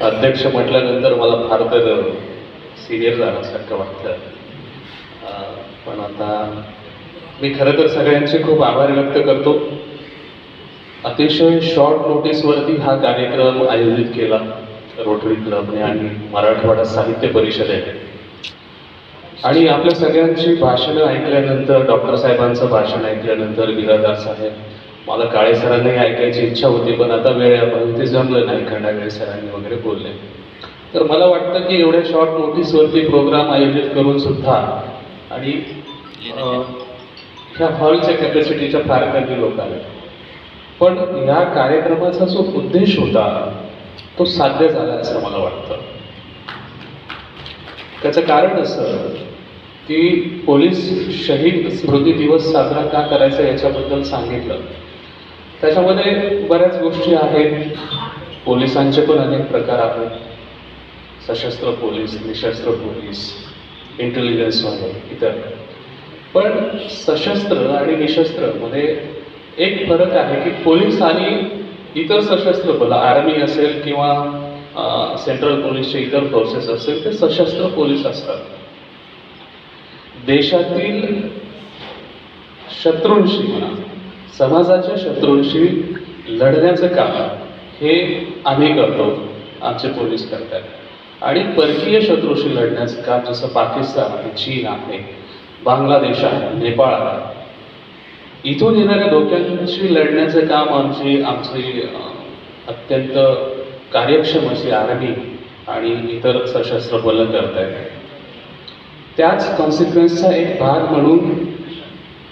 अध्यक्ष म्हटल्यानंतर मला फार तर सिनियर झाल्यासारखं वाटतं. पण आता मी खरं तर सगळ्यांचे खूप आभार व्यक्त करतो. अतिशय शॉर्ट नोटीसवरती हा कार्यक्रम आयोजित केला रोटरी क्लबने आणि मराठवाडा साहित्य परिषदेने. आणि आपल्या सगळ्यांची भाषणं ऐकल्यानंतर डॉक्टर साहेबांचं भाषण ऐकल्यानंतर बिरादार साहेब मला काळे सरांनी ऐकायची इच्छा होती पण आता वेळ आहे. ते जमलं नाही खंडागळे सरांनी वगैरे बोलले. तर मला वाटतं की एवढ्या शॉर्ट नोटीसवरती प्रोग्राम आयोजित करून सुद्धा आणि ह्या हॉलच्या कॅपॅसिटीच्या फार कमी लोक आले. पण या कार्यक्रमाचा जो उद्देश होता तो साध्य झाला असं मला वाटतं. त्याचं कारण असं की पोलीस शहीद स्मृती दिवस साजरा का करायचा याच्याबद्दल सांगितलं. त्याच्यामध्ये बऱ्याच गोष्टी आहेत. पोलिसांचे पण अनेक प्रकार आहेत. सशस्त्र पोलीस निशस्त्र पोलीस इंटेलिजन्सवाले इतर. पण सशस्त्र आणि निशस्त्रमध्ये एक फरक आहे की पोलीस आणि इतर सशस्त्र बल आर्मी असेल किंवा सेंट्रल पोलीसचे इतर फोर्सेस असेल ते सशस्त्र पोलीस असतात. देशातील शत्रूंशी म्हणा समाजाच्या शत्रूंशी लढण्याचं काम हे आम्ही करतो आमचे पोलीस करतात. आणि परकीय शत्रूशी लढण्याचं काम जसं पाकिस्तान आहे चीन आहे बांगलादेश आहे नेपाळ आहे. इथून येणाऱ्या धोक्यांशी लढण्याचं काम आमची आमची अत्यंत कार्यक्षम अशी आर्मी आणि इतर सशस्त्र बलं करत आहेत त्याच कॉन्सिक्वेन्सचा एक भाग म्हणून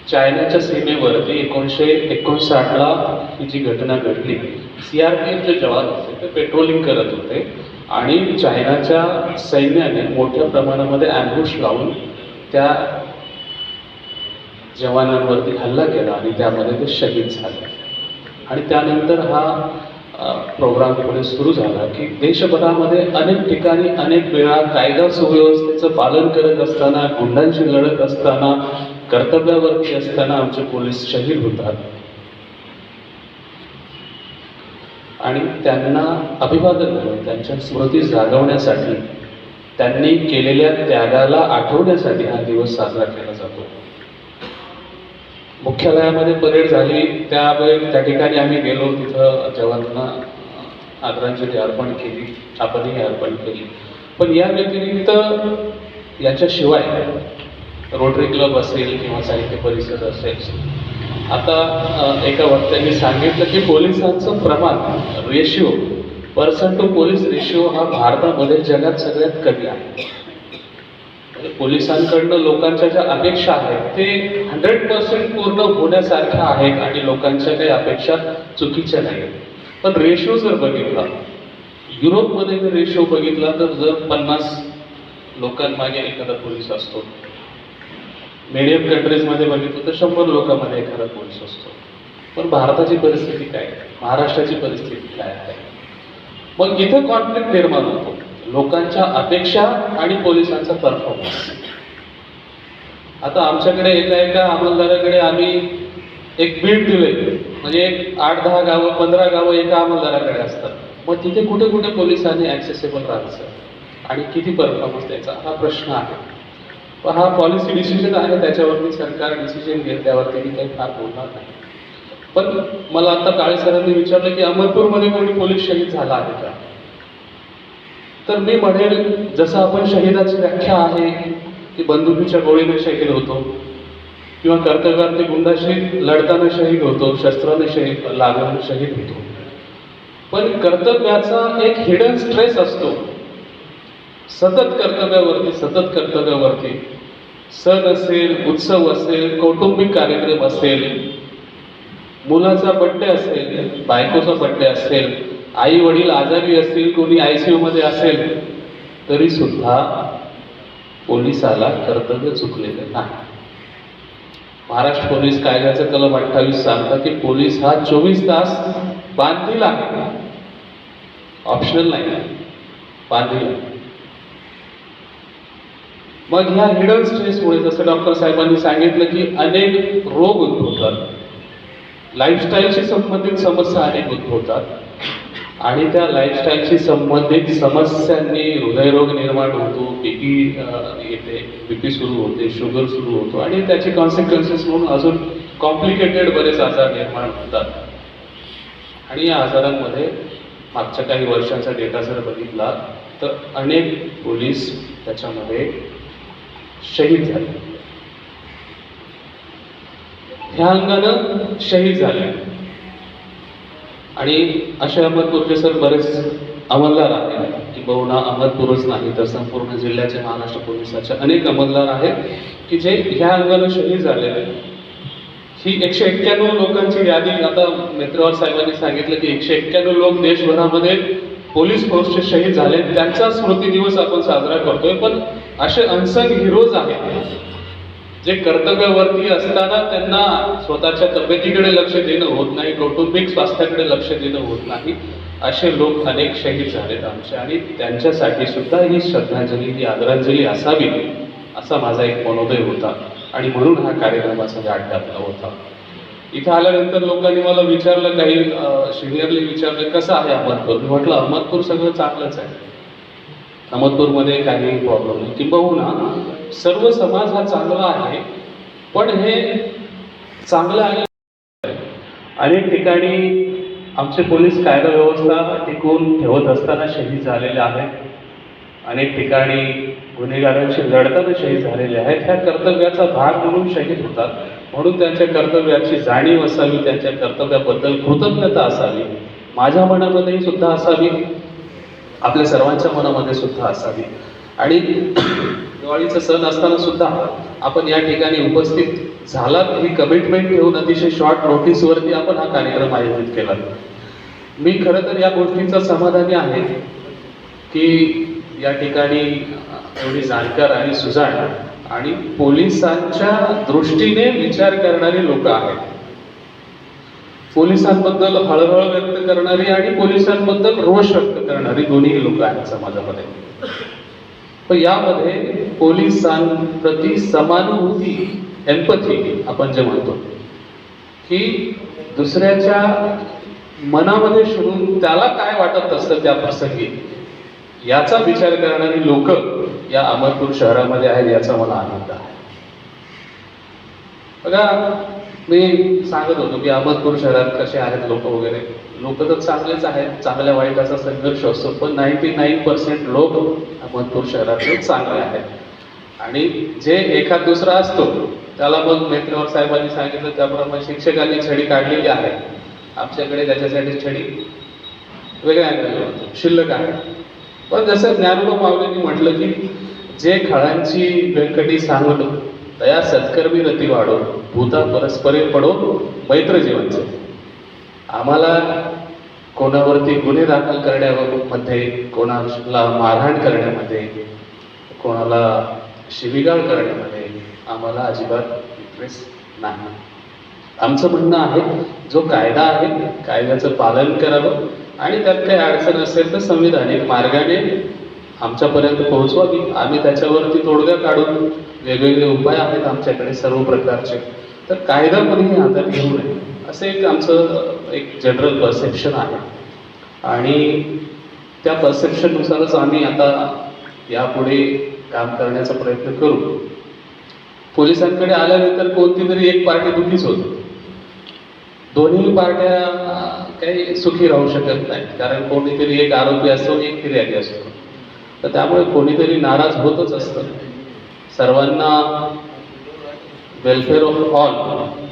चायनाच्या सीमेवरती एकोणीसशे एकोणसाठला ही जी घटना घडली सी आर पी एफचे जवान होते ते पेट्रोलिंग करत होते आणि चायनाच्या सैन्याने मोठ्या प्रमाणामध्ये अँब्रुश लावून त्या जवानांवरती हल्ला केला आणि त्यामध्ये ते शहीद झाले. आणि त्यानंतर हा प्रोग्राम पुढे सुरू झाला की देशभरामध्ये अनेक ठिकाणी अनेक वेळा कायदा सुव्यवस्थेचं पालन करत असताना गुंडांशी लढत असताना कर्तव्यावरती असताना आमचे पोलीस शहीद होतात. आणि त्यांना अभिवादन करून त्यांच्या स्मृती जागवण्यासाठी त्यांनी केलेल्या त्यागाला आठवण्यासाठी हा दिवस साजरा केला जातो. मुख्यालयामध्ये परेड झाली त्यावेळी त्या ठिकाणी आम्ही गेलो तिथं जवानांना आदरांजली अर्पण केली आपणही अर्पण केली. पण या व्यतिरिक्त याच्याशिवाय रोटरी क्लब असेल किंवा साहित्य परिषद असेल. आता एका वक्त्यांनी सांगितलं की पोलिसांचं प्रमाण ratio person to police ratio हा भारतामध्ये जगात सगळ्यात कमी आहे. म्हणजे पोलिसांकडनं लोकांच्या ज्या अपेक्षा आहेत ते हंड्रेड पर्सेंट पूर्ण होण्यासारख्या आहेत आणि लोकांच्या काही अपेक्षा चुकीच्या नाही पण रेशो जर बघितला युरोपमध्ये जर रेशो बघितला तर जर पन्नास लोकांमागे एखादा पोलीस असतो मिडियम कंट्रीजमध्ये बघितलं तर शंभर लोकांमध्ये एखादा कोर्स असतो. पण भारताची परिस्थिती काय? महाराष्ट्राची परिस्थिती काय आहे? मग इथं कॉन्फ्लिक्ट निर्माण होतो. लोकांच्या अपेक्षा आणि पोलिसांचा परफॉर्मन्स आता आमच्याकडे एका एका अंमलदाराकडे आम्ही एक बीड दिले म्हणजे एक आठ दहा गावं पंधरा गावं एका अंमलदाराकडे असतात. मग तिथे कुठे कुठे पोलिसांनी ॲक्सेसेबल राहायचं? आणि किती परफॉर्मन्स द्यायचा? हा प्रश्न आहे. पण हा पॉलिसी डिसिजन आहे त्याच्यावरती सरकार डिसिजन घेईल त्यावरती मी काही फार बोलणार नाही. पण मला आता काळे सरांनी विचारलं की अमरपूरमध्ये कोणी पोलीस शहीद झाला आहे का? तर मी म्हणेल जसं आपण शहीदाची व्याख्या आहे की बंदुकीच्या गोळीने शहीद होतो किंवा कर्तव्यार्थी गुंडाशी लढताना शहीद होतो शस्त्राने शहीद लागून शहीद होतो. पण कर्तव्याचा एक हिडन स्ट्रेस असतो. सतत कर्तव्यावरती सतत कर्तव्यावरती. सण असेल उत्सव असेल कौटुंबिक कार्यक्रम असेल मुलाचा बड्डे असेल बायकोचा बड्डे असेल आई वडील आजारी असतील कोणी आय सी मध्ये असेल तरी सुद्धा पोलिसाला कर्तव्य चुकलेलं नाही. महाराष्ट्र पोलीस कायद्याचा कलम अठ्ठावीस सांगता की पोलीस हा चोवीस तास बांधील आहे. ऑप्शनल नाही. आहे बांधील आहे. मग ह्या हिडन स्ट्रेसमुळे जसं डॉक्टर साहेबांनी सांगितलं की अनेक रोग उद्भवतात. लाईफस्टाईलशी संबंधित समस्या अनेक उद्भवतात. आणि त्या लाईफस्टाईलशी संबंधित समस्यांनी हृदयरोग निर्माण होतो बीपी येते बीपी सुरू होते शुगर सुरू होतो आणि त्याचे कॉन्सिक्वेन्सेस म्हणून अजून कॉम्प्लिकेटेड बरेच आजार निर्माण होतात. आणि या आजारांमध्ये मागच्या काही वर्षांचा डेटा जर बघितला तर अनेक पोलीस त्याच्यामध्ये शहीद झाले. ह्या अंगानं शहीद झाले. आणि असे अहमदपूरचे सर बरेच अंमलदार आहेत की बहुना अहमदपूरच नाही तर संपूर्ण जिल्ह्याचे महाराष्ट्र पोलिसाचे अनेक अंमलदार आहेत की जे ह्या अंगानं शहीद झालेले ही एकशे एक्क्याण्णव लोकांची यादी आता मित्रवार साहेबांनी सांगितलं की एकशे एक्क्याण्णव लोक देशभरामध्ये पोलीस फोर्सचे शहीद झाले त्यांचा स्मृती दिवस आपण साजरा करतोय पण असे अनसंग हिरोज आहेत. जे कर्तव्यावरती असताना त्यांना स्वतःच्या तब्येतीकडे लक्ष देणं होत नाही कौटुंबिक स्वास्थ्याकडे लक्ष देणं होत नाही. असे लोक अनेक शहीद झालेत आमचे आणि त्यांच्यासाठी सुद्धा ही श्रद्धांजली ही आदरांजली असावी असा माझा एक मनोदय होता. आणि म्हणून हा कार्यक्रमाचा गाठ घातला होता. इथं आल्यानंतर लोकांनी मला विचारलं काही सिनियरली विचारलं कसं आहे अहमदपूर? मी म्हटलं अहमदपूर सगळं चांगलंच आहे. अहमदपूरमध्ये काही प्रॉब्लेम नाही. किंबहुना सर्व समाज हा चांगला आहे पण हे चांगलं आहे. अनेक ठिकाणी आमचे पोलीस कायदा व्यवस्था टिकवून ठेवत असताना शहीद झालेले आहेत. अनेक ठिकाणी गुन्हेगारांशी लढताना शहीद झालेले आहेत. ह्या कर्तव्याचा भाग म्हणून शहीद होतात. म्हणून त्यांच्या कर्तव्याची जाणीव असावी त्यांच्या कर्तव्याबद्दल कृतज्ञता असावी. माझ्या मनामध्येही सुद्धा असावी. आपल्या सर्वांच्या मनामध्ये सुद्धा असावी. आणि दिवाळीचा सण असताना सुद्धा आपण या ठिकाणी उपस्थित झालात. ही कमिटमेंट घेऊन अतिशय शॉर्ट नोटीसवरती आपण हा कार्यक्रम आयोजित केला मी खरं तर या गोष्टीचा समाधानी आहे की या ठिकाणी एवढी जाणकार आणि सुजाण आणि पोलिसांच्या दृष्टीने विचार करणारी लोक आहेत. पोलिसांबद्दल हळहळ व्यक्त करणारी आणि पोलिसांबद्दल रोष व्यक्त करणारी दोन्ही लोक आहेत समाजामध्ये. पण यामध्ये पोलिसांप्रती समानुभूती एम्पथी आपण जे म्हणतो की दुसऱ्याच्या मनामध्ये शिरून त्याला काय वाटत असतं त्या प्रसंगी याचा विचार करणारी लोक या अमरपूर शहरामध्ये आहेत याचा मला आनंद आहे. बघा मी सांगत होतो की अहमदपूर शहरात कसे आहेत लोक वगैरे. लोक तर चांगलेच आहेत चांगल्या वाईटाचा संघर्ष असतो पण नाईन्टी नाईन पर्सेंट लोक अहमदपूर शहरातले चांगले आहेत. आणि जे एखाद दुसरा असतो त्याला मग मेत्रेवर साहेबांनी सांगितलं त्याप्रमाणे शिक्षकांनी छडी काढलेली आहे. आमच्याकडे त्याच्यासाठी छडी वेगळ्या शिल्लक आहे. पण जसं ज्ञानोबा माऊलींनी म्हटलं की जे खळांची व्यंकटी सांगतो दया सत्कर्मी रती वाढो भूता परस्परे पडो मैत्र जीवनचे आम्हाला कोणावरती गुन्हे दाखल करण्यामध्ये कोणाला मारहाण करण्यामध्ये कोणाला शिवीगाळ करण्यामध्ये आम्हाला अजिबात इंटरेस्ट नाही. आमचं म्हणणं आहे जो कायदा आहे कायद्याचं पालन करावं आणि त्यात काही अडचण असेल तर संविधानिक मार्गाने आमच्यापर्यंत पोहोचवावी आम्ही त्याच्यावरती तोडगा काढून वेगवेगळे उपाय आहेत आमच्याकडे सर्व प्रकारचे. तर कायदा कोणीही हातात घेऊ नये असं एक आमचं एक जनरल परसेप्शन आहे. आणि त्या परसेप्शननुसारच आम्ही आता यापुढे काम करण्याचा प्रयत्न करू. पोलिसांकडे आल्यानंतर कोणती तरी एक पार्टी दुखीच होते. दोन्ही पार्ट्या काही सुखी राहू शकत नाहीत. कारण कोणीतरी एक आरोपी असतो एक फिर्यादी असतो तर त्यामुळे कोणीतरी नाराज होतच असतं. सर्वांना वेलफेअर ऑफ ऑल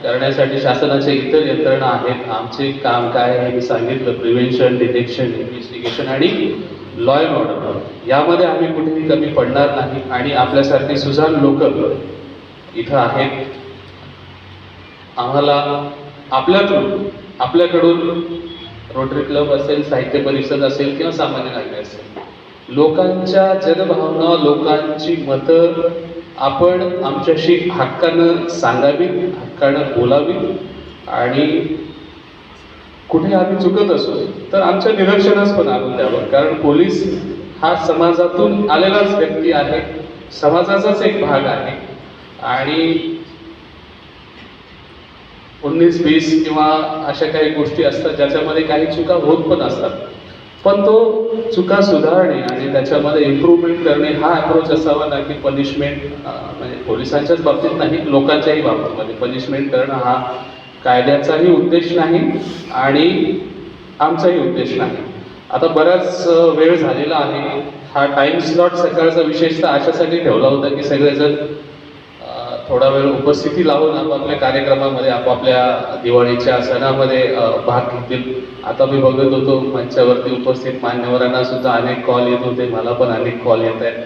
करण्यासाठी शासनाचे इतर यंत्रणा आहेत. आमचे काम काय आहे मी सांगितलं. प्रिव्हेन्शन डिटेक्शन इन्व्हेस्टिगेशन आणि लॉ अँड ऑर्डर यामध्ये आम्ही कुठेही कमी पडणार नाही. आणि आपल्यासारखी सुजाण लोक इथं आहेत. आम्हाला आपल्याकडून आपल्याकडून रोटरी क्लब असेल साहित्य परिषद असेल किंवा सामान्य नागरिक असेल लोकांच्या जनभावना लोकांची मतं आपण आमच्याशी हक्कानं सांगावीत हक्कानं बोलावीत आणि कुठे आम्ही चुकत असो तर आमच्या निदर्शनास पण आणून द्यावं. कारण पोलीस हा समाजातून आलेलाच व्यक्ती आहे. समाजाचाच एक भाग आहे. आणि उन्नीस वीस किंवा अशा काही गोष्टी असतात ज्याच्यामध्ये काही चुका होत पण असतात. पण तो चुका सुधारणे त्याच्यामध्ये इम्प्रूव्हमेंट करणे हा अप्रोच असावा ना की पनिशमेंट म्हणजे पोलिसांच्याच बाबतीत नाही लोकांच्याही बाबतीमध्ये पनिशमेंट करणं हा कायद्याचाही उद्देश नाही आणि आमचाही उद्देश नाही. आता बराच वेळ झालेला आहे. हा टाइम स्लॉट सकाळचा विशेषतः अशासाठी ठेवला होता की सगळेजण थोडा वेळ उपस्थिती लावून आपापल्या कार्यक्रमामध्ये आपापल्या दिवाळीच्या सणामध्ये भाग घेतील. आता मी बघत होतो मंचावरती उपस्थित मान्यवरांना सुद्धा अनेक कॉल येत होते. मला पण अनेक कॉल येत आहेत.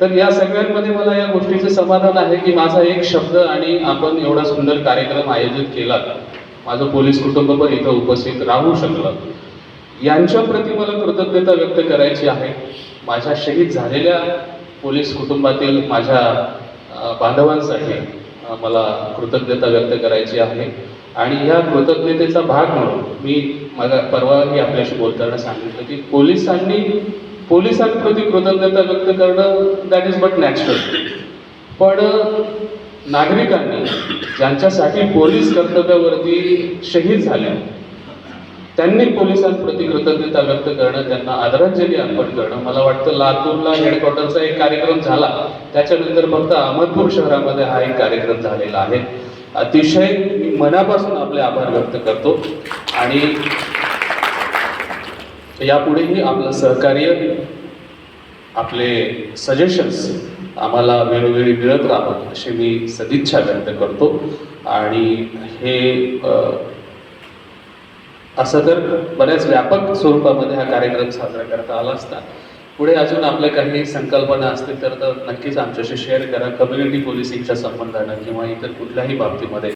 तर या सगळ्यांमध्ये मला या गोष्टीचं समाधान आहे की माझा एक शब्द आणि आपण एवढा सुंदर कार्यक्रम आयोजित केला माझं पोलीस कुटुंब पण इथं उपस्थित राहू शकलं. यांच्या प्रती मला कृतज्ञता व्यक्त करायची आहे. माझ्या शहीद झालेल्या पोलीस कुटुंबातील माझ्या बांधवांसाठी मला कृतज्ञता व्यक्त करायची आहे. आणि ह्या कृतज्ञतेचा भाग म्हणून मी माझा परवाही आपल्याशी बोलताना सांगितलं की पोलिसांनी पोलिसांप्रती कृतज्ञता व्यक्त करणं दॅट इज बट नॅचरल पण नागरिकांनी ज्यांच्यासाठी पोलीस कर्तव्यावरती शहीद झाल्या त्यांनी पोलिसांप्रती कृतज्ञता व्यक्त करणं त्यांना आदरांजली अर्पण करणं मला वाटतं लातूरला हेडक्वार्टरचा एक कार्यक्रम झाला. त्याच्यानंतर फक्त अहमदपूर शहरामध्ये हा एक कार्यक्रम झालेला आहे. अतिशय मी मनापासून आपले आभार व्यक्त करतो. आणि यापुढेही आपलं सहकार्य आपले सजेशन्स आम्हाला वेळोवेळी मिळत राहावं अशी मी सदिच्छा व्यक्त करतो. आणि हे असं तर बऱ्याच व्यापक स्वरूपामध्ये हा कार्यक्रम साजरा करता आला असता. पुढे अजून आपल्या काही संकल्पना असतील तर नक्कीच आमच्याशी शेअर करा. कम्युनिटी पोलिसिंगच्या संबंधानं किंवा इतर कुठल्याही बाबतीमध्ये.